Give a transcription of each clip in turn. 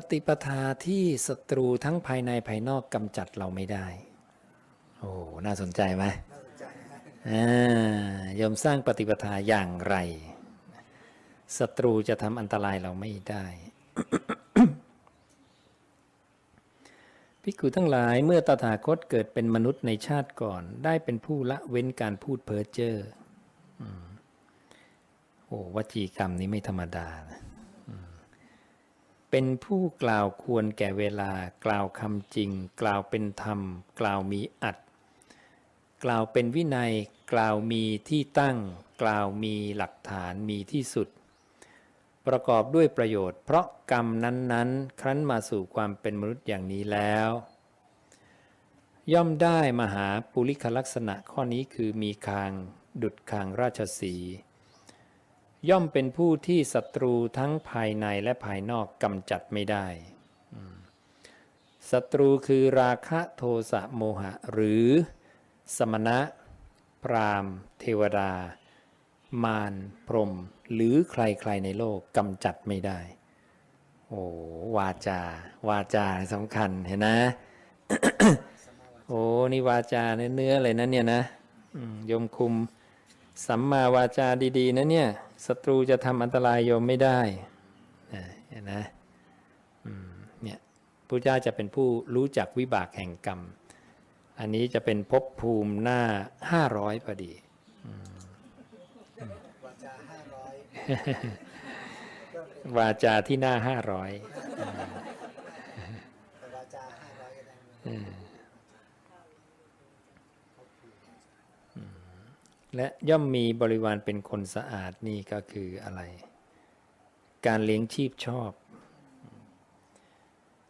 ปฏิปทาที่ศัตรูทั้งภายในภายนอกกำจัดเราไม่ได้ โอ้น่าสนใจไหมน่าสนใจนะอ่ยอมสร้างปฏิปทาอย่างไรศัตรูจะทำอันตรายเราไม่ได้ภิกขุทั้งหลายเมื่อตถาคตเกิดเป็นมนุษย์ในชาติก่อน ได้เป็นผู้ละเว้นการพูดเพ้อเจ้อโอ้วจีกรรมนี้ไม่ธรรมดานะ เป็นผู้กล่าวควรแก่เวลา กล่าวคำจริง กล่าวเป็นธรรม กล่าวมีอัดกล่าวเป็นวินัย กล่าวมีที่ตั้ง กล่าวมีหลักฐานมีที่สุด ประกอบด้วยประโยชน์ เพราะกรรมนั้นๆ ครั้นมาสู่ความเป็นมนุษย์อย่างนี้แล้ว ย่อมได้มหาปุริคลักษณะข้อนี้คือมีคาง ดุดคางราชสี ย่อมเป็นผู้ที่ศัตรูทั้งภายในและภายนอกกำจัดไม่ได้ศัตรูคือราคะโทสะโมหะ หรือ สมณะ พรามเทวดา มารพรม หรือใครๆในโลกกำจัดไม่ได้ โอ้วาจา วาจาสำคัญเห็นนะ โอ้นี่วาจาเนื้อเนื้อเลยนะเนี่ยนะยมคุมสัมมาวาจาดี ๆ นะเนี่ย ศัตรูจะทำอันตรายโยมไม่ได้นะเห็นนะอืมเนี่ยพระเจ้าจะเป็นผู้รู้จักวิบากแห่งกรรม อันนี้จะเป็นภพภูมิหน้า500พอดีวาจาห้าร้อย วาจาที่หน้า500แต่วาจาห้าร้อยก็ได้น และย่อมมีบริวารเป็นคนสะอาดนี่ก็คืออะไร การเลี้ยงชีพชอบ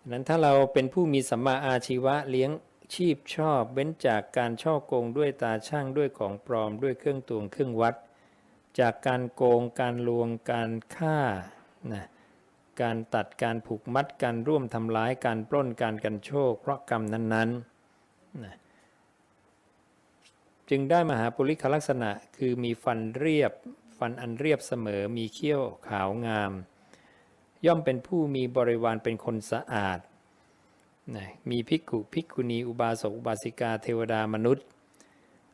ดังนั้นถ้าเราเป็นผู้มีสัมมาอาชีวะเลี้ยงชีพชอบเว้นจากการช่อโกงด้วยตาช่างด้วยของปลอมด้วยเครื่องตวงเครื่องวัด จากการโกงการลวงการฆ่านะการตัดการผูกมัดการร่วมทำร้ายการปล้นการกันโชคเพราะกรรมนั้นๆนะ จึงได้มหาปุริคลักษณะคือมีฟันเรียบ ฟันอันเรียบเสมอมีเขี้ยวขาวงาม ย่อมเป็นผู้มีบริวารเป็นคนสะอาดนะมีภิกขุภิกขุณีอุบาสกอุบาสิกาเทวดามนุษย์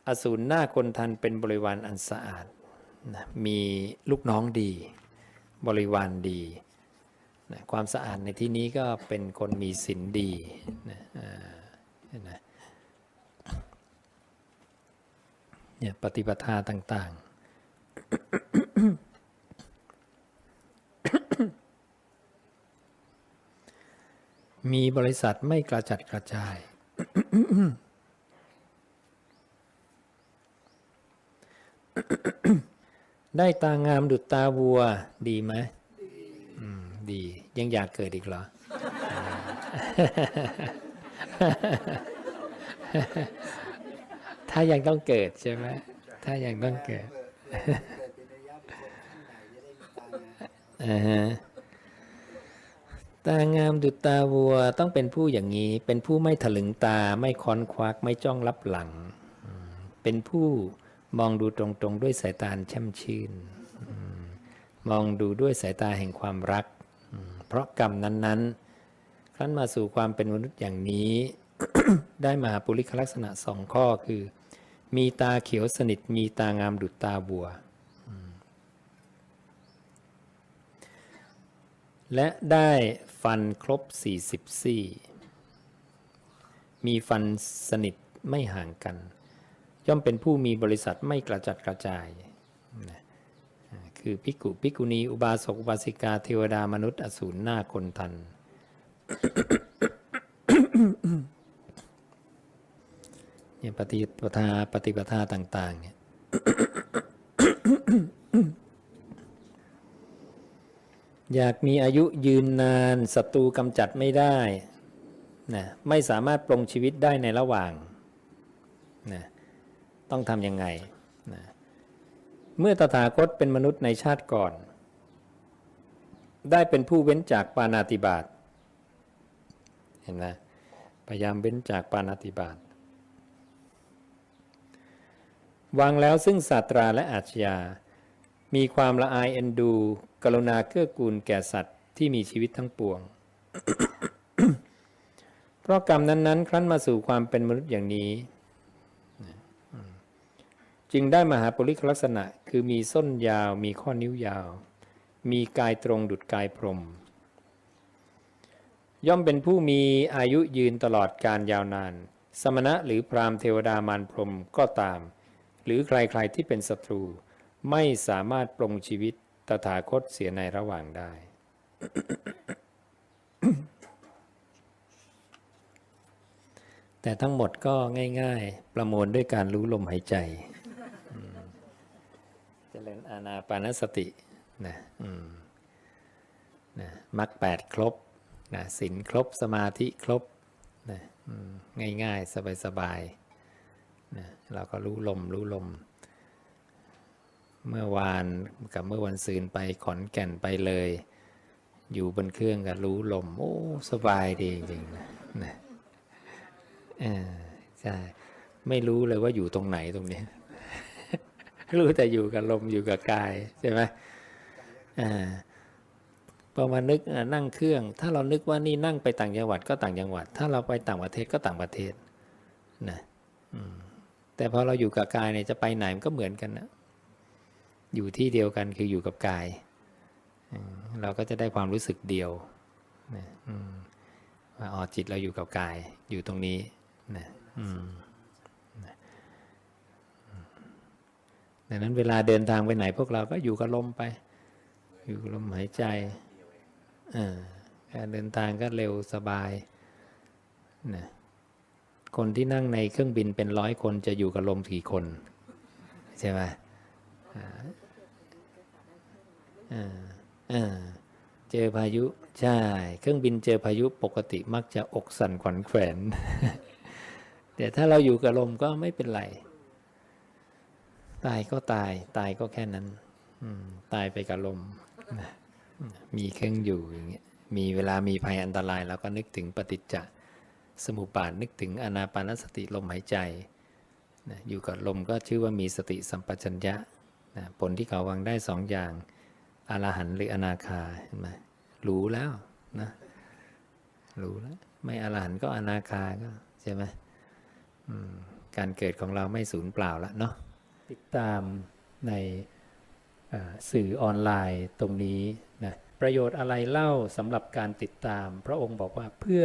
อสูรหน้าคนทันเป็นบริวารอันสะอาดนะมีลูกน้องดี บริวารดีนะความสะอาดในที่นี้ก็เป็นคนมีศีลดีนะนไหม เนี่ยปฏิปทาต่าง ๆ มีบริษัทไม่กระจัดกระจาย ได้ตางามดุจตาวัว ดีไหมอืมดี ยังอยากเกิดอีกเหรอ ถ้ายังต้องเกิดใช่ไหมถ้ายังต้องเกิดตาอ่าฮะตางามดุจตาวัวต้องเป็นผู้อย่างนี้ เป็นผู้ไม่ถลึงตาไม่ค้อนควักไม่จ้องรับหลัง เป็นผู้มองดูตรงๆ ด้วยสายตาแช่มชื่น มองดูด้วยสายตาแห่งความรัก เพราะกรรมนั้นๆครั้นมาสู่ความเป็นมนุษย์อย่างนี้ ได้มาปุริคลักษณะสองข้อคือ มีตาเขียวสนิท มีตางามดุจตาบัว และได้ฟันครบ 40 ซี่ มีฟันสนิทไม่ห่างกัน ย่อมเป็นผู้มีบริษัทไม่กระจัดกระจาย คือพิกุพิกุณี อุบาสกอุบาสิกา เทวดามนุษย์ อสูรหน้าคนทัน เนี่ยปฏิปทาปฏิปทาต่าง ๆ เนี่ยอยากมีอายุยืนนานศัตรูกำจัดไม่ได้นะไม่สามารถปลงชีวิตได้ในระหว่างนะต้องทำยังไงนะเมื่อตถาคตเป็นมนุษย์ในชาติก่อน ได้เป็นผู้เว้นจากปานาติบาตเห็นไหมพยายามเว้นจากปานาติบาต วางแล้วซึ่งศาสตราและอาชญา มีความละอายเอ็นดู กรุณาเกื้อกูลแก่สัตว์ที่มีชีวิตทั้งปวง เพราะกรรมนั้น ๆ ครั้นมาสู่ความเป็นมนุษย์อย่างนี้ จึงได้มหาปุริกลักษณะ คือมีส้นยาว มีข้อนิ้วยาว มีกายตรงดุดกายพรม ย่อมเป็นผู้มีอายุยืนตลอดการยาวนาน สมณะหรือพรามเทวดามารพรมก็ตาม หรือใครๆที่เป็นศัตรู ไม่สามารถปลงชีวิตตถาคตเสียในระหว่างได้ แต่ทั้งหมดก็ง่าย ๆ ประมวลด้วยการรู้ลมหายใจเจริญอานาปานสตินะมนะมรรคแปดครบนะศีลครบสมาธิครบนะง่ายๆ สบายๆ เราก็รู้ลมรู้ลม เมื่อวานกับเมื่อวันซืนไปขอนแก่นไปเลย อยู่บนเครื่องก็รู้ลม โอ้สบายดีจริงๆนะนะเออใช่ไม่รู้เลยว่าอยู่ตรงไหนตรงเนี้ยรู้แต่อยู่กับลมอยู่กับกายใช่ไหมอ่าพอมานึกนั่งเครื่อง ถ้าเรานึกว่านี่นั่งไปต่างจังหวัดก็ต่างจังหวัด ถ้าเราไปต่างประเทศก็ต่างประเทศนะ แต่พอเราอยู่กับกายเนี่ยจะไปไหนมันก็เหมือนกันนะอยู่ที่เดียวกันคืออยู่กับกาย เราก็จะได้ความรู้สึกเดียวนะว่าอ๋อจิตเราอยู่กับกายอยู่ตรงนี้นะดังนั้นเวลาเดินทางไปไหนพวกเราก็อยู่กับลมไป อยู่กับลมหายใจเออการเดินทางก็เร็วสบายนะ คนที่นั่งในเครื่องบินเป็นร้อยคนจะอยู่กับลมกี่คน ใช่ไหมเจอพายุใช่ เครื่องบินเจอพายุปกติมักจะอกสั่นขวัญแขวนแต่ถ้าเราอยู่กับลมก็ไม่เป็นไร ตายก็ตาย ตายก็แค่นั้นตายไปกับลม มีเครื่องอยู่อย่างเงี้ยมีเวลามีภัยอันตรายเราก็นึกถึงปฏิจจ สมุปบาทนึกถึงอนาปานสติลมหายใจนะอยู่กับลมก็ชื่อว่ามีสติสัมปชัญญะนะผลที่เขาวังได้สองอย่างอรหันต์หรืออนาคาเห็นไหมรู้แล้วนะรู้แล้ว ไม่อรหันต์ก็อนาคาก็ใช่ไหมมการเกิดของเราไม่สูญเปล่าแล้วเนาะติดตามในสื่อออนไลน์ตรงนี้นะประโยชน์อะไรเล่าสำหรับการติดตาม พระองค์บอกว่าเพื่อ